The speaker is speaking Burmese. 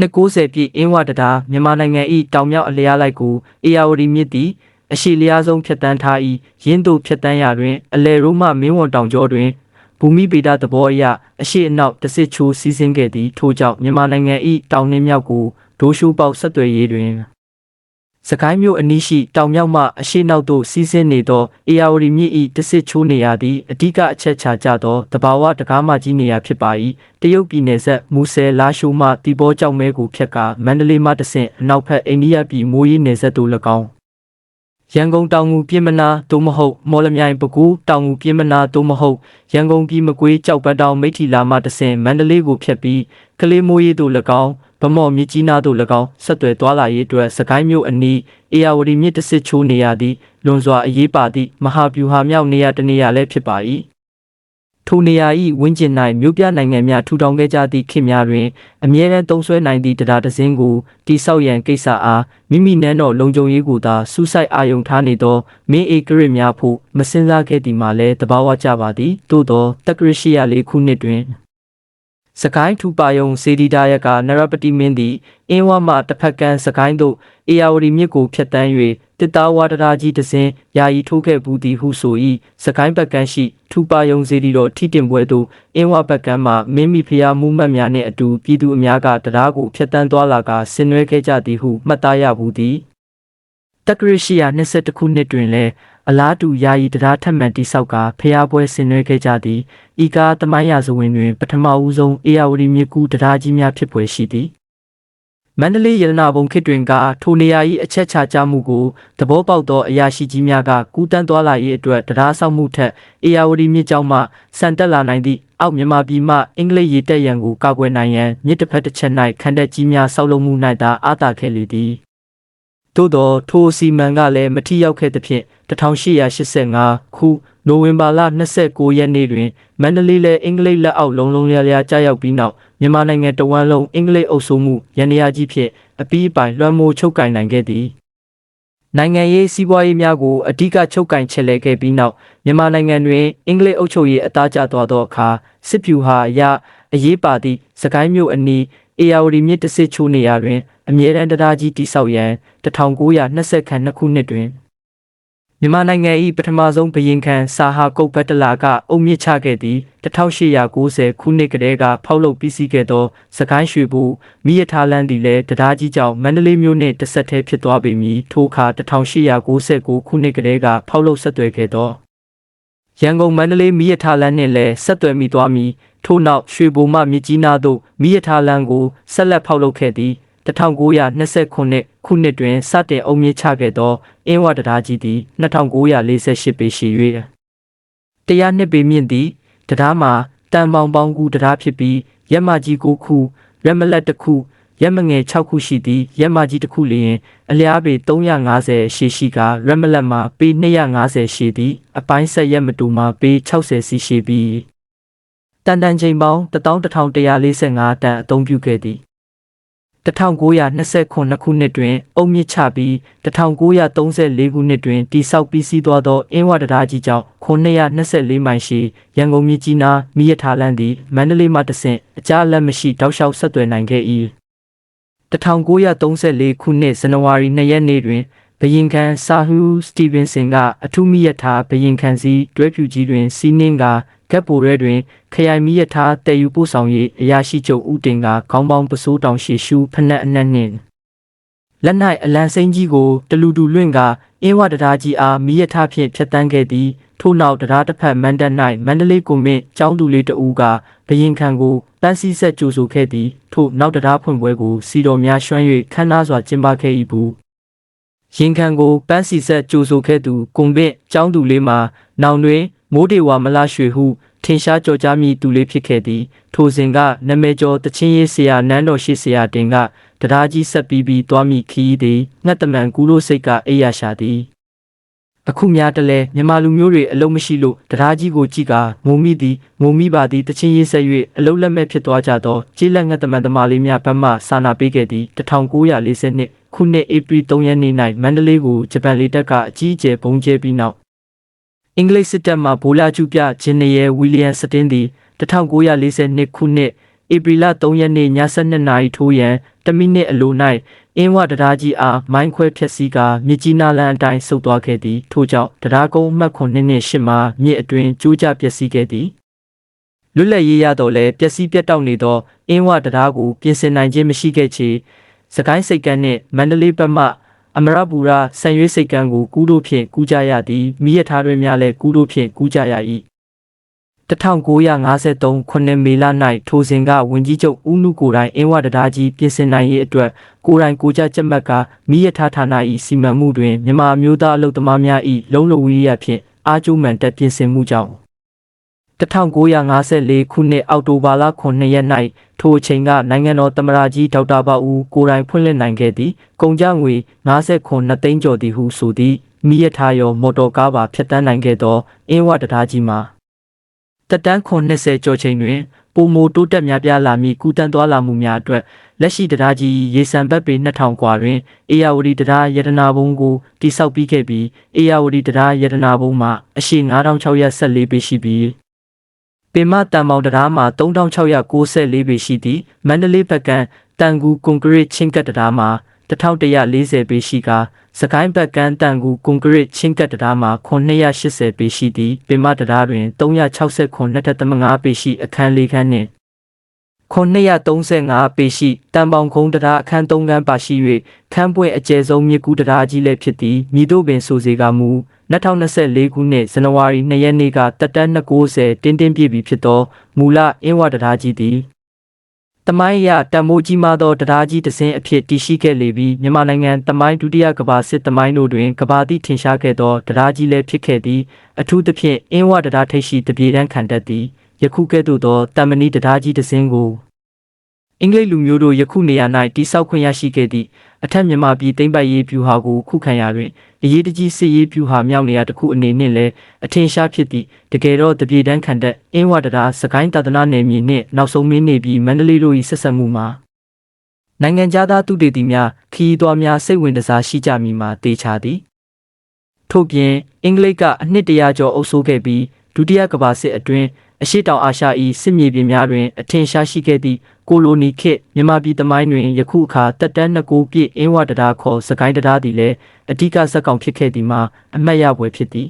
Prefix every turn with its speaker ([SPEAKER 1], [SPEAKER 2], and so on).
[SPEAKER 1] 290ပြည့်အင်းဝတတာမြန်မာနိုင်ငံ၏တောင်မြောက်အလျားလိုက်ကိုအေယာဝတီမြစ်သည်အရှိလျားဆုံးဖြတ်တန်းထား၏ရင်းတို့ဖြတ်တန်းရာတွင် အလဲရိုးမှမင်းဝန်တောင်ကျောတွင်ဘူမိဗေဒသဘောအရအရှိအနောက်တဆစ်ချိုးစီးဆင်းခဲ့သည်ထို့ကြောင့်မြန်မာနိုင်ငံ၏တောင်နှင်းမြောက်ကိုဒိုးရှိုးပေါက်ဆက်သွယ်ရေးတွင် စကိုင်းမြို့အနီးရှိတောင်မြောက်မှအရှိနောက်သို့စီးဆင်းနေသောအေယာဝတီမြစ်၏တဆစ်ချိုးနေရာသည်အဓိကအချက်ချာကျသောတဘာဝတကားမကြီးနေရာဖြစ်ပါ၏တရုတ်ပြည်နယ်ဆက်မူဆယ်လာရှိုးမှတီဘောကြောက်မဲကိုဖြတ်ကာမန္တလေးမှတဆင့်အနောက်ဘက်အိန္ဒိယပြည်မိုးရေးနယ်ဆက်သို့၎င်းရန်ကုန်တောင်ငူပြင်းမနာသို့မဟုတ်မော်လမြိုင်ပဲခူးတောင်ငူပြင်းမနာသို့မဟုတ်ရန်ကုန်ပြည်မကွေးကြောက်ပတ်တောင်မိထီလာမှတဆင့်မန္တလေးကိုဖြတ်ပြီးကလေးမိုးရေးသို့၎င်း ဗမော်မြစ်ကြီးနားသို့၎င်းဆက်သွယ်သွားလာရေးအတွက်စကိုင်းမြို့အနီးအေယာဝတီမြစ်တစ်စစ်ချိုးနေရသည့်လွန်စွာအရေးပါသည့်မဟာဗျူဟာမြောက်နေရာတစ်နေရာလည်းဖြစ်ပါ၏ထိုနေရာ၏ဝန်းကျင်၌မြို့ပြနိုင်ငံများထူထောင်ခဲ့ကြသည့်ခေတ်များတွင်အမြဲတမ်းသုံးဆွဲနိုင်သည့်တရားတစ်စင်းကိုတိဆောက်ရန်ကိစ္စအားမိမိနန်းတော်လုံခြုံရေးကိုသာစူးစိုက်အာရုံထားနေသောမင်းဧကရစ်များဖို့မစင်စားခဲ့သည်မှာလည်းတဘာဝကြပါသည်သို့သောတက္ကရရှိယလေးခုနှစ်တွင် စကိုင်းထူပါယုံစေဒီဒါယကနရပတိမင်းသည်အင်းဝမှတစ်ဖက်ကမ်းစကိုင်းသို့အေယာဝတီမြစ်ကိုဖြတ်တန်း၍တစ်သားဝါဒရာကြီးတစ်စင်းယာယီထိုးခဲ့ဘူးသည်ဟုဆို၏စကိုင်းဘက်ကမ်းရှိထူပါယုံစေဒီတော်ထိတင်ပွဲသို့အင်းဝဘက်ကမ်းမှမင်းမိဖျားမှုမှတ်များနှင့်အတူပြည်သူအများကတရားကိုဖြတ်တန်းသွားလာကဆင်နွှဲခဲ့ကြသည်ဟုမှတ်သားရဘူးသည် တက္ကရာရှိယာ22ခုနှစ်တွင်လည်းအလားတူယာယီတရားထက်မှန်တိဆောက်ကဖျားပွဲဆင်နွှဲခဲ့ကြသည်ဤကားတမိုင်းရာဇဝင်တွင် ပထမဦးဆုံးအေယာဝတီမြစ်ကူးတရားကြီးများဖြစ်ပွယ်ရှိသည်မန္တလေးရတနာဘုံခေတ်တွင်ကထိုနေရာ၏အချက်ချကြမှုကိုသဘောပေါက်သောအရာရှိကြီးများကကူးတန်းသွားလာရေးအတွက်တရားဆောက်မှုထက်အေယာဝတီမြစ်ကြောင်းမှစံတက်လာနိုင်သည့်အောက်မြန်မာပြည်မှအင်္ဂလိပ်ရေတပ်ရန်ကိုကာကွယ်နိုင်ရန်မြစ်တစ်ဖက်တစ်ချက်၌ခန္ဓာကြီးများဆောက်လုပ်မှု၌သာအားသာခဲ့လေသည် သို့သောထိုအစီမံကလည်းမထိရောက်ခဲ့သဖြင့်1885ခုနိုဝင်ဘာလ29ရက်နေ့တွင်မန္တလေးလဲအင်္ဂလိပ်လက်အောက်လုံးလုံးလျားလျားကြာရောက်ပြီးနောက်မြန်မာနိုင်ငံတဝန်းလုံးအင်္ဂလိပ်အုပ်စိုးမှုရန်ရာကြီးဖြင့်အပီးအပိုင်လွှမ်းမိုးချုပ်ကင်နိုင်ခဲ့သည်နိုင်ငံရေးစီးပွားရေးများကိုအဓိကချုပ်ကင်ချဲ့လဲခဲ့ပြီးနောက်မြန်မာနိုင်ငံတွင်အင်္ဂလိပ်အုပ်ချုပ်ရေးအသားကျသွားသောအခါစစ်ဗျူဟာအရအရေးပါသည့်စကိုင်းမြို့အနီး အေယာဝတီမြစ်တစ်စစ်ချိုးနေရာတွင်အမြဲတမ်းတရားကြီးတိဆောက်ရန်1920ခန့်နှစ်ခုနှစ်တွင်မြန်မာနိုင်ငံ၏ပထမဆုံးဘရင်ခံစာဟာကုတ်ဘတ်တလာကအုံမြင့်ချခဲ့သည့်1890ခုနှစ်ကတည်းကဖောက်လုပ်ပြီးစီးခဲ့သောစကိုင်းရွှေဘူမိရထားလန်းသည်လည်းတရားကြီးကြောင့်မန္တလေးမြို့နှင့်တစ်ဆက်တည်းဖြစ်သွားပေမည်ထိုအခါ1899ခုနှစ်ကတည်းကဖောက်လုပ်ဆက်သွယ်ခဲ့သောရန်ကုန်မန္တလေးမီးရထားလမ်းနှင့်လည်းဆက်သွယ်မိသွားမည် ထို့နောက်ရွှေဘိုမှမြစ်ကြီးနားသို့မီးရထားလမ်းကိုဆက်လက်ဖောက်လုပ်ခဲ့သည်1929ခုနှစ်တွင်စတင်အုံမြင့်ချခဲ့သောအင်းဝတရာကြီးသည်2948ပေရှိ၍တရားနှစ်ပေမြင့်သည့်တရားမှာတန်ပေါင်ပေါင်းကူတရားဖြစ်ပြီးရက်မကြီး9ခုရက်မလက်တစ်ခုရက်မငယ်6ခုရှိသည်ရက်မကြီးတစ်ခုလျင် အလျားပေ350ရှည်ရှိကရက်မလက်မှာပေ250ရှည်သည်အပိုင်းဆက်ရက်မတူမှာပေ60စီရှိပြီး တန်တန်ချိန်ပေါင်း11145တန်အသုံးပြုခဲ့သည်1929ခုနှစ်တွင် အုံမြင့်ချပြီး1934ခုနှစ်တွင်တိဆောက်ပြီးစီးသွားသောအင်းဝတရာကြီးကြောင့်924မိုင်ရှိရန်ကုန်မြစ်ကြီးနားမိရထားလန်းသည်မန္တလေးမှတဆင့်အကြားလက်မရှိတောက်လျှောက်ဆက်သွယ်နိုင်ခဲ့၏1934ခုနှစ်ဇန်နဝါရီ2ရက်နေ့တွင်ဘ ရင်ခံဆာဟူစတီဗင်ဆင်ကအထူးမိရထားဘရင်ခံစီတွဲဖြူကြီးတွင်စီးနှင်းကကပ်ပိုရဲတွင် ခရိုင်မိရထားတည်ယူပို့ဆောင်ရေးအရာရှိချုပ်ဦးတင်ကခေါင်းပေါင်းပစိုးတောင်ရှိရှူဖနက်အနက်နှင့်လက်၌အလံစိမ့်ကြီးကိုတလူတူလွင့်ကအင်းဝတရာကြီးအားမိရထားဖြင့်ဖျက်တမ်းခဲ့သည်ထို့နောက်တရားတစ်ဖက်မန္တ၌မန္တလေးကွန်မင့်ကျောင်းသူလေးတဦးကဘရင်ခံကိုတန်းစည်းဆက်ကြိုဆိုခဲ့သည်ထို့နောက်တရားဖွင့်ပွဲကိုစီတော်များရွှမ်း၍ခမ်းနားစွာကျင်းပခဲ့၏ဘူး ရင်ခံကိုပန်းစီဆက်ကြိုဆိုခဲ့သူကွန်ဗင့်ကျောင်းသူလေးမှာနောင်တွင်မိုးဒေဝမလရွှေဟုထင်ရှားကြော်ကြားမိသူလေးဖြစ်ခဲ့သည်ထိုစဉ်ကနမေကျော်တချင်းရေးဆရာနန်းတော်ရှိဆရာတင်ကတရားကြီးဆက်ပြီးပြီးသွားမိခီးသည်ငှက်တမန်ကူလို့စိတ်ကအိယာရှာသည်အခုများတလဲမြန်မာလူမျိုးတွေအလုံးမရှိလို့တရားကြီးကိုကြည့်ကာငုံမိသည်ငုံမိပါသည်တချင်းရေးဆက်၍အလုံးလက်မဲ့ဖြစ်သွားကြသောကျေးလက်ငှက်တမန်သမားလေးများဘက်မှစာနာပေးခဲ့သည်1942 ခုနှစ်ဧပြီ3ရက်နေ့၌မန္တလေးကိုဂျပန်လေတပ်ကအကြီးအကျယ်ဘုံကျဲပြီးနောက်အင်္ဂလိပ်စစ်တပ်မှဗိုလ်လာကျူပြဂျင်နီယယ်ဝီလီယမ်စတင်သည်1942ခုနှစ်ဧပြီလ3ရက်နေ့ည7:00နာရီထိုးရန်10မိနစ်အလို၌အင်းဝတရားကြီးအားမိုင်းခွဲဖျက်ဆီးကာမြစ်ကြီးနားလမ်းအတိုင်းဆုတ်သွားခဲ့သည်ထို့ကြောင့်တရားကုန်းအမှတ်9နှစ်8မှာမြစ်အတွင်ကျိုးကျပျက်စီးခဲ့သည်လွတ်လပ်ရေးရတော့လဲပျက်စီးပြတ်တောက်နေသောအင်းဝတရားကိုပြင်ဆင်နိုင်ခြင်းမရှိခဲ့ချေ စကိုင်းစိတ်ကန်းနှင့်မန္တလေးဘက်မှအမရပူရဆန်ရွေးစိတ်ကန်းကိုကူးတို့ဖြင့်ကူးကြရသည်မိရထားတွင်များလည်းကူးတို့ဖြင့်ကူးကြရ၏1953ခုနှစ်မေလ၌ထိုစဉ်ကဝင်ကြီးချုပ်ဦးနုကိုယ်တိုင်အင်းဝတဒါကြီးပြင်ဆင်နိုင်ရေးအတွက်ကိုယ်တိုင်ကိုကြကြက်မှတ်ကမိရထားဌာန၏စီမံမှုတွင်မြန်မာအမျိုးသားအလုပ်သမားများ၏လုံလုံဝီရဖြင့်အားကျိုးမှန်တက်ပြင်ဆင်မှုကြောင့်1954ခုနှစ်အောက်တိုဘာလ9ရက်၌ ထိုအချိန်ကနိုင်ငံတော်သမ္မတကြီးဒေါက်တာဘောက်ဦးကိုယ်တိုင်ဖွင့်လှစ်နိုင်ခဲ့သည်ကုန်ကြငွေ59သိန်းကျော်သည်ဟုဆိုသည်မိရထားရောမော်တော်ကားပါဖြတ်တန်းနိုင်ခဲ့သောအင်းဝတဒါကြီးမှာ တက်တန်းခွန်20ကျော်ချိန်တွင်ပုံမိုတိုးတက်များပြားလာမည့်ကူတန်းသွားလာမှုများအတွက်လက်ရှိတရားကြီးရေစံဘက်ပေ2000กว่าတွင်အေယာဝတီတရားယတနာဘုံကိုတိစောက်ပြီးခဲ့ပြီးအေယာဝတီတရားယတနာဘုံမှာအရှိ9614ပေရှိပြီး ပင်မတန်မောင်တရားမှာ3694ပေရှိသည်မန္တလေးဘက်ကံတန်ကူကွန်ကရစ်ချင်းကတ်တရားမှာ1140ပေရှိကာစကိုင်းဘက်ကန်းတန်ကူကွန်ကရစ်ချင်းကတ်တရားမှာ980ပေရှိသည်ပင်မတရားတွင်369.5ပေရှိအခန်း၄ခန်းနှင့်935ပေရှိတန်ပေါင်ခုံးတရားအခန်း၃ခန်းပါရှိ၍ခန်းပွင့်အကျယ်ဆုံးမြစ်ကူးတရားကြီးလည်းဖြစ်သည်မြည်တို့ပင်ဆိုစေကမူ 2024ခုနှစ်ဇန်နဝါရီ2ရက်နေ့ကတက်တန်း290တင်းတင်းပြည့်ပြီဖြစ်သောမူလအင်းဝတရားကြီးသည်တမိုင်းရတံမိုးကြီးမားသောတရားကြီးတစ်စင်းအဖြစ်တည်ရှိခဲ့လေပြီးမြန်မာနိုင်ငံတမိုင်းဒုတိယကမ္ဘာစစ်တမိုင်းတို့တွင်ကမ္ဘာတိထင်ရှားခဲ့သောတရားကြီးလည်းဖြစ်ခဲ့သည်အထူးသဖြင့်အင်းဝတရားထိပ်ရှိတပြေတန်းခံတတ်သည်ယခုကဲ့သို့သောတမ္မဏိတရားကြီးတစ်စင်းကိုအင်္ဂလိပ်လူမျိုးတို့ယခုနေရာ၌တိဆောက်ခွင့်ရရှိခဲ့သည့် အထက်မြန်မာပြည်သိမ့်ပိုက်ရေးဗျူဟာကိုခုခံရာတွင်အရေးတကြီးစစ်ရေးဗျူဟာမြောက်နေရာတစ်ခုအနေနှင့်လည်းအထင်ရှားဖြစ်သည့်တကယ်တော့တပြေတန်းခံတဲ့အင်းဝတရားစကိုင်းတာသနာနယ်မြေနှင့်နောက်ဆုံးမင်းနေပြီးမန္တလေးတို့၏ဆက်ဆက်မှုမှာနိုင်ငံသားသူတေသီများခီးသွွားများစိတ်ဝင်စားရှိကြမည်မှာတေချာသည်ထို့ပြင်အင်္ဂလိပ်ကအနှစ်တရာကျော်အုပ်စိုးခဲ့ပြီးဒုတိယကမ္ဘာစစ်အတွင်း အရှိတောင်အာရှ၏စစ်မြေပြင်များတွင်အထင်ရှားရှိခဲ့သည့်ကိုလိုနီခေတ်မြန်မာပြည်သမိုင်းတွင်ယခုအခါတက်တန်းနှစ်ကိုပြည့်အင်းဝတရားခေါ်စကိုင်းတရားသည်လည်းအဓိကဇက်ကောင်ဖြစ်ခဲ့သည်မှာအမှတ်ရပွဲဖြစ်သည်